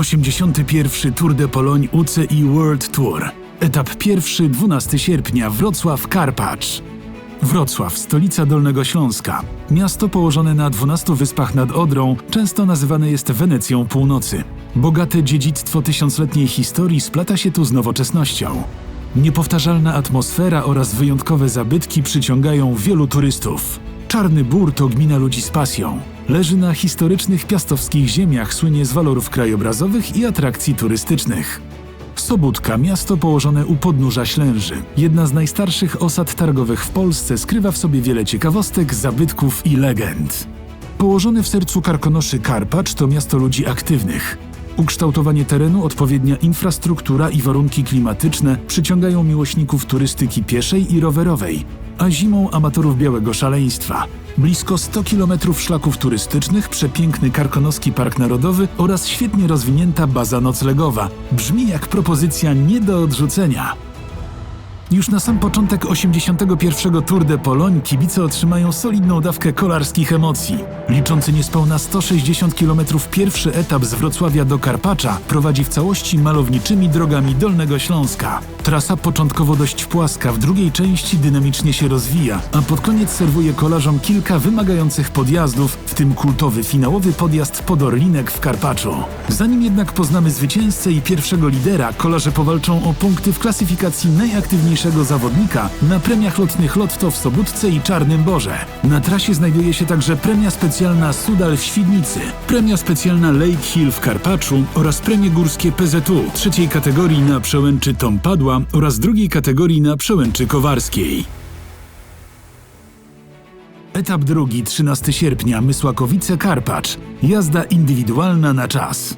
81. Tour de Pologne UCI World Tour. Etap pierwszy 12 sierpnia Wrocław Karpacz. Wrocław, stolica Dolnego Śląska. Miasto położone na 12 wyspach nad Odrą, często nazywane jest Wenecją Północy. Bogate dziedzictwo tysiącletniej historii splata się tu z nowoczesnością. Niepowtarzalna atmosfera oraz wyjątkowe zabytki przyciągają wielu turystów. Czarny Bór to gmina ludzi z pasją. Leży na historycznych piastowskich ziemiach, słynie z walorów krajobrazowych i atrakcji turystycznych. Sobótka, miasto położone u podnóża Ślęży. Jedna z najstarszych osad targowych w Polsce, skrywa w sobie wiele ciekawostek, zabytków i legend. Położony w sercu Karkonoszy Karpacz to miasto ludzi aktywnych. Ukształtowanie terenu, odpowiednia infrastruktura i warunki klimatyczne przyciągają miłośników turystyki pieszej i rowerowej, a zimą amatorów białego szaleństwa. Blisko 100 km szlaków turystycznych, przepiękny Karkonoski Park Narodowy oraz świetnie rozwinięta baza noclegowa. Brzmi jak propozycja nie do odrzucenia. Już na sam początek 81. Tour de Pologne kibice otrzymają solidną dawkę kolarskich emocji. Liczący niespełna 160 km pierwszy etap z Wrocławia do Karpacza prowadzi w całości malowniczymi drogami Dolnego Śląska. Trasa początkowo dość płaska, w drugiej części dynamicznie się rozwija, a pod koniec serwuje kolarzom kilka wymagających podjazdów, w tym kultowy finałowy podjazd pod Orlinek w Karpaczu. Zanim jednak poznamy zwycięzcę i pierwszego lidera, kolarze powalczą o punkty w klasyfikacji najaktywniejszego zawodnika na premiach lotnych Lotto w Sobótce i Czarnym Borze. Na trasie znajduje się także premia specjalna Sudal w Świdnicy, premia specjalna Lake Hill w Karpaczu oraz premie górskie PZU trzeciej kategorii na przełęczy Tompadła oraz drugiej kategorii na przełęczy Kowarskiej. Etap drugi, 13 sierpnia, Mysłakowice-Karpacz. Jazda indywidualna na czas.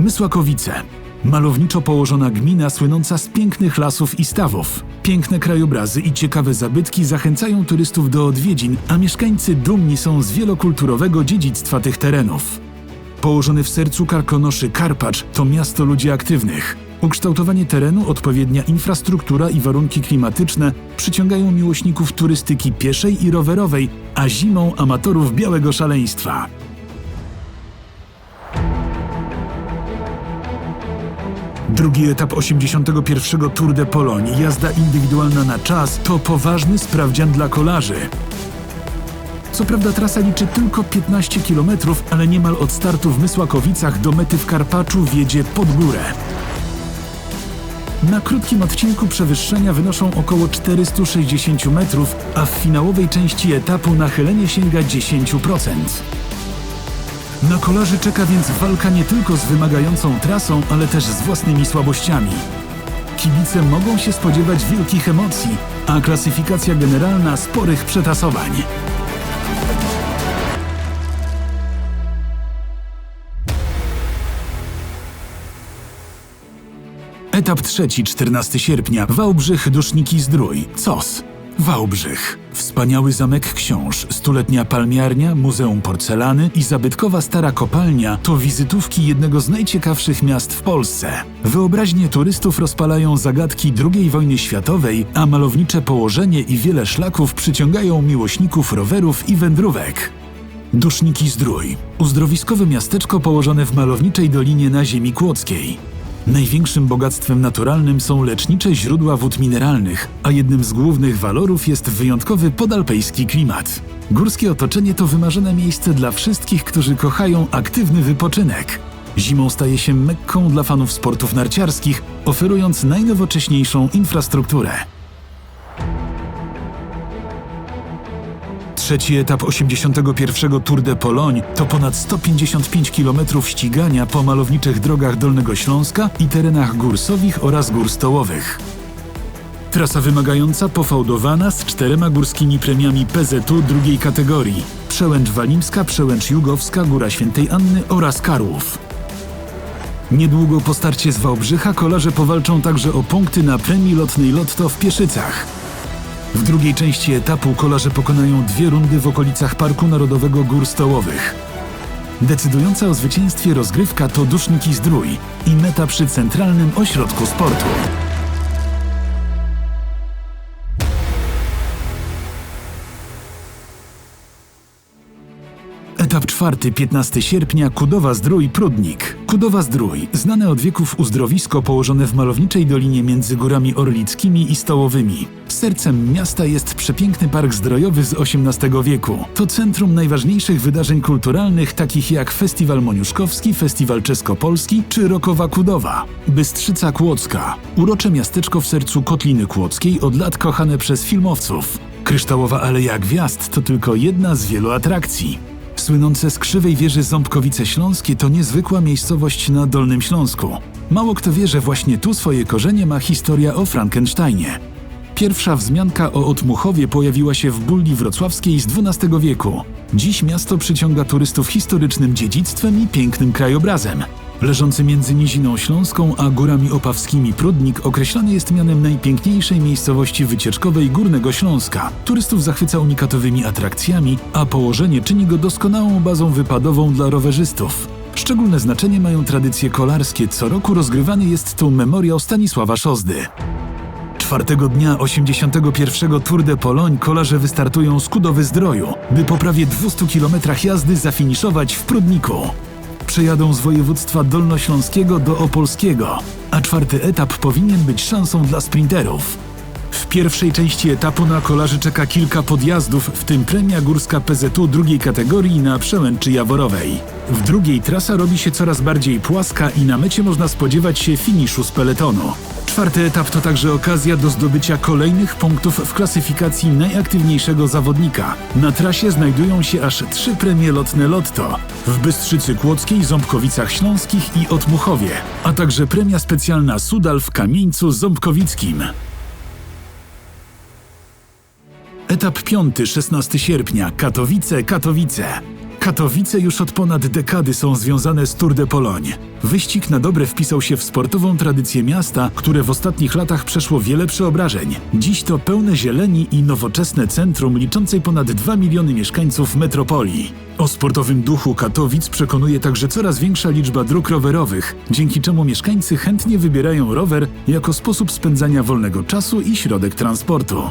Mysłakowice. Malowniczo położona gmina słynąca z pięknych lasów i stawów. Piękne krajobrazy i ciekawe zabytki zachęcają turystów do odwiedzin, a mieszkańcy dumni są z wielokulturowego dziedzictwa tych terenów. Położony w sercu Karkonoszy Karpacz to miasto ludzi aktywnych. Ukształtowanie terenu, odpowiednia infrastruktura i warunki klimatyczne przyciągają miłośników turystyki pieszej i rowerowej, a zimą amatorów białego szaleństwa. Drugi etap 81. Tour de Pologne, jazda indywidualna na czas, to poważny sprawdzian dla kolarzy. Co prawda trasa liczy tylko 15 km, ale niemal od startu w Mysłakowicach do mety w Karpaczu wiedzie pod górę. Na krótkim odcinku przewyższenia wynoszą około 460 metrów, a w finałowej części etapu nachylenie sięga 10%. Na kolarzy czeka więc walka nie tylko z wymagającą trasą, ale też z własnymi słabościami. Kibice mogą się spodziewać wielkich emocji, a klasyfikacja generalna sporych przetasowań. Etap trzeci, 14 sierpnia. Wałbrzych, Duszniki Zdrój. COS. Wałbrzych. Wspaniały zamek książ, stuletnia palmiarnia, muzeum porcelany i zabytkowa stara kopalnia to wizytówki jednego z najciekawszych miast w Polsce. Wyobraźnie turystów rozpalają zagadki II wojny światowej, a malownicze położenie i wiele szlaków przyciągają miłośników rowerów i wędrówek. Duszniki Zdrój. Uzdrowiskowe miasteczko położone w malowniczej dolinie na ziemi kłodzkiej. Największym bogactwem naturalnym są lecznicze źródła wód mineralnych, a jednym z głównych walorów jest wyjątkowy podalpejski klimat. Górskie otoczenie to wymarzone miejsce dla wszystkich, którzy kochają aktywny wypoczynek. Zimą staje się mekką dla fanów sportów narciarskich, oferując najnowocześniejszą infrastrukturę. Trzeci etap 81. Tour de Pologne to ponad 155 km ścigania po malowniczych drogach Dolnego Śląska i terenach górsowich oraz gór stołowych. Trasa wymagająca, pofałdowana z czterema górskimi premiami PZU drugiej kategorii. Przełęcz Walimska, Przełęcz Jugowska, Góra Świętej Anny oraz Karłów. Niedługo po starcie z Wałbrzycha kolarze powalczą także o punkty na premii lotnej Lotto w Pieszycach. W drugiej części etapu kolarze pokonają dwie rundy w okolicach Parku Narodowego Gór Stołowych. Decydująca o zwycięstwie rozgrywka to Duszniki Zdrój i meta przy Centralnym Ośrodku Sportu. Etap 4-15 sierpnia Kudowa-Zdrój Prudnik. Kudowa-Zdrój, znane od wieków uzdrowisko położone w malowniczej dolinie między górami orlickimi i stołowymi. Sercem miasta jest przepiękny park zdrojowy z XVIII wieku. To centrum najważniejszych wydarzeń kulturalnych takich jak Festiwal Moniuszkowski, Festiwal Czesko-Polski czy Rokowa Kudowa. Bystrzyca Kłodzka, urocze miasteczko w sercu Kotliny Kłodzkiej od lat kochane przez filmowców. Kryształowa Aleja Gwiazd to tylko jedna z wielu atrakcji. Słynące z krzywej wieży Ząbkowice Śląskie to niezwykła miejscowość na Dolnym Śląsku. Mało kto wie, że właśnie tu swoje korzenie ma historia o Frankensteinie. Pierwsza wzmianka o Otmuchowie pojawiła się w Bulli Wrocławskiej z XII wieku. Dziś miasto przyciąga turystów historycznym dziedzictwem i pięknym krajobrazem. Leżący między Niziną Śląską a Górami Opawskimi Prudnik określany jest mianem najpiękniejszej miejscowości wycieczkowej Górnego Śląska. Turystów zachwyca unikatowymi atrakcjami, a położenie czyni go doskonałą bazą wypadową dla rowerzystów. Szczególne znaczenie mają tradycje kolarskie. Co roku rozgrywany jest tu memoriał Stanisława Szozdy. Czwartego dnia 81. Tour de Pologne kolarze wystartują z Kudowy Zdroju, by po prawie 200 km jazdy zafiniszować w Prudniku. Przejadą z województwa dolnośląskiego do opolskiego, a czwarty etap powinien być szansą dla sprinterów. W pierwszej części etapu na kolarzy czeka kilka podjazdów, w tym premia górska PZU drugiej kategorii na przełęczy Jaworowej. W drugiej trasa robi się coraz bardziej płaska i na mecie można spodziewać się finiszu z peletonu. Czwarty etap to także okazja do zdobycia kolejnych punktów w klasyfikacji najaktywniejszego zawodnika. Na trasie znajdują się aż trzy premie lotne Lotto w Bystrzycy Kłodzkiej, Ząbkowicach Śląskich i Otmuchowie, a także premia specjalna Sudal w Kamieńcu Ząbkowickim. Etap 5, 16 sierpnia, Katowice, Katowice. Katowice już od ponad dekady są związane z Tour de Pologne. Wyścig na dobre wpisał się w sportową tradycję miasta, które w ostatnich latach przeszło wiele przeobrażeń. Dziś to pełne zieleni i nowoczesne centrum liczącej ponad 2 miliony mieszkańców metropolii. O sportowym duchu Katowic przekonuje także coraz większa liczba dróg rowerowych, dzięki czemu mieszkańcy chętnie wybierają rower jako sposób spędzania wolnego czasu i środek transportu.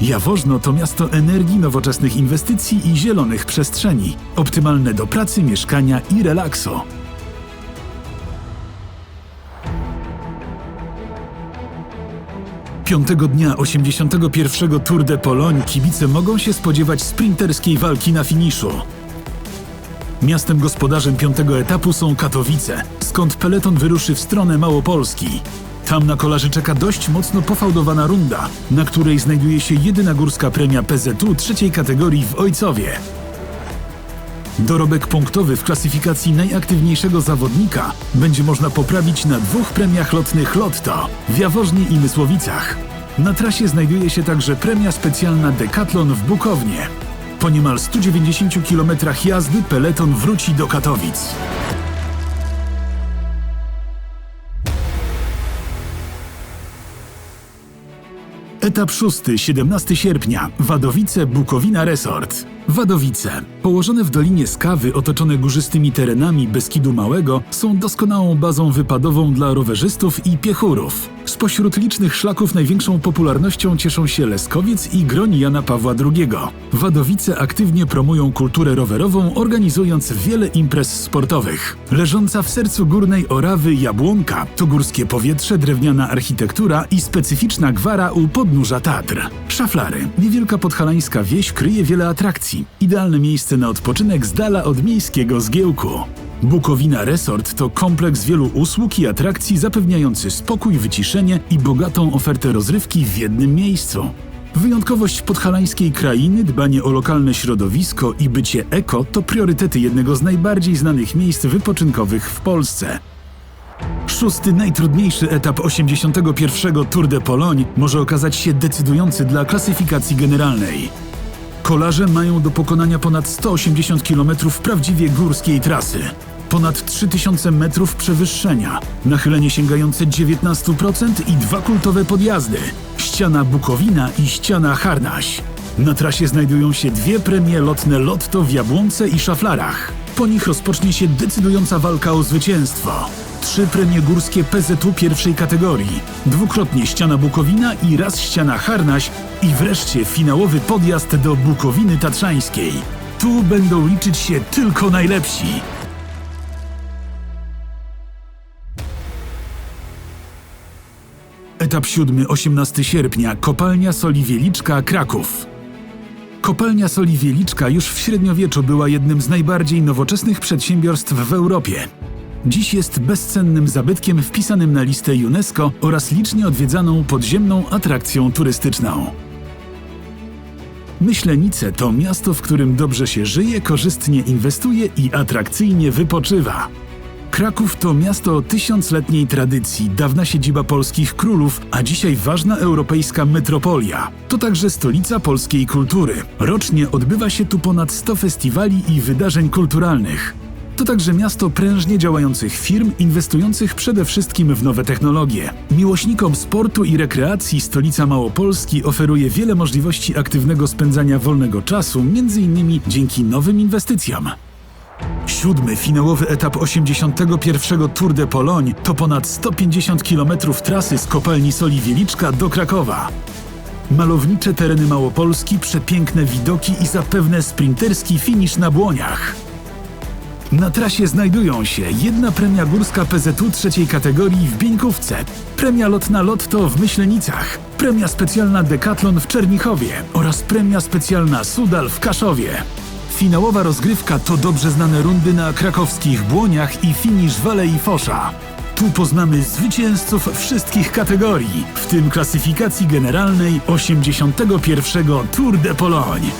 Jaworzno to miasto energii, nowoczesnych inwestycji i zielonych przestrzeni, optymalne do pracy, mieszkania i relaksu. Piątego dnia 81. Tour de Pologne kibice mogą się spodziewać sprinterskiej walki na finiszu. Miastem gospodarzem piątego etapu są Katowice, skąd peleton wyruszy w stronę Małopolski. Tam na kolarzy czeka dość mocno pofałdowana runda, na której znajduje się jedyna górska premia PZU trzeciej kategorii w Ojcowie. Dorobek punktowy w klasyfikacji najaktywniejszego zawodnika będzie można poprawić na dwóch premiach lotnych Lotto w Jaworznie i Mysłowicach. Na trasie znajduje się także premia specjalna Decathlon w Bukownie. Po niemal 190 km jazdy peleton wróci do Katowic. Etap szósty, 17 sierpnia. Wadowice, Bukowina Resort. Wadowice, położone w Dolinie Skawy, otoczone górzystymi terenami Beskidu Małego, są doskonałą bazą wypadową dla rowerzystów i piechurów. Spośród licznych szlaków największą popularnością cieszą się Leskowiec i Groń Jana Pawła II. Wadowice aktywnie promują kulturę rowerową, organizując wiele imprez sportowych. Leżąca w sercu górnej Orawy Jabłonka to górskie powietrze, drewniana architektura i specyficzna gwara u podnóża Tatr. Szaflary, niewielka podhalańska wieś kryje wiele atrakcji. Idealne miejsce na odpoczynek z dala od miejskiego zgiełku. Bukowina Resort to kompleks wielu usług i atrakcji zapewniający spokój, wyciszenie i bogatą ofertę rozrywki w jednym miejscu. Wyjątkowość podhalańskiej krainy, dbanie o lokalne środowisko i bycie eko to priorytety jednego z najbardziej znanych miejsc wypoczynkowych w Polsce. Szósty, najtrudniejszy etap 81. Tour de Pologne może okazać się decydujący dla klasyfikacji generalnej. Kolarze mają do pokonania ponad 180 km prawdziwie górskiej trasy. Ponad 3000 metrów przewyższenia, nachylenie sięgające 19% i dwa kultowe podjazdy ściana Bukowina i ściana Harnaś. Na trasie znajdują się dwie premie lotne Lotto w Jabłonce i Szaflarach. Po nich rozpocznie się decydująca walka o zwycięstwo. Trzy premie górskie PZU pierwszej kategorii, dwukrotnie ściana Bukowina i raz ściana Harnaś i wreszcie finałowy podjazd do Bukowiny Tatrzańskiej. Tu będą liczyć się tylko najlepsi. Etap siódmy, 18 sierpnia, kopalnia soli Wieliczka, Kraków. Kopalnia soli Wieliczka już w średniowieczu była jednym z najbardziej nowoczesnych przedsiębiorstw w Europie. Dziś jest bezcennym zabytkiem wpisanym na listę UNESCO oraz licznie odwiedzaną podziemną atrakcją turystyczną. Myślenice to miasto, w którym dobrze się żyje, korzystnie inwestuje i atrakcyjnie wypoczywa. Kraków to miasto tysiącletniej tradycji, dawna siedziba polskich królów, a dzisiaj ważna europejska metropolia. To także stolica polskiej kultury. Rocznie odbywa się tu ponad 100 festiwali i wydarzeń kulturalnych. To także miasto prężnie działających firm, inwestujących przede wszystkim w nowe technologie. Miłośnikom sportu i rekreacji stolica Małopolski oferuje wiele możliwości aktywnego spędzania wolnego czasu, m.in. dzięki nowym inwestycjom. Siódmy finałowy etap 81. Tour de Pologne to ponad 150 km trasy z kopalni soli Wieliczka do Krakowa. Malownicze tereny Małopolski, przepiękne widoki i zapewne sprinterski finisz na błoniach. Na trasie znajdują się jedna premia górska PZU trzeciej kategorii w Bieńkówce, premia lotna Lotto w Myślenicach, premia specjalna Decathlon w Czernichowie oraz premia specjalna Sudal w Kaszowie. Finałowa rozgrywka to dobrze znane rundy na krakowskich Błoniach i finisz w Alei Fosza. Tu poznamy zwycięzców wszystkich kategorii, w tym klasyfikacji generalnej 81. Tour de Pologne.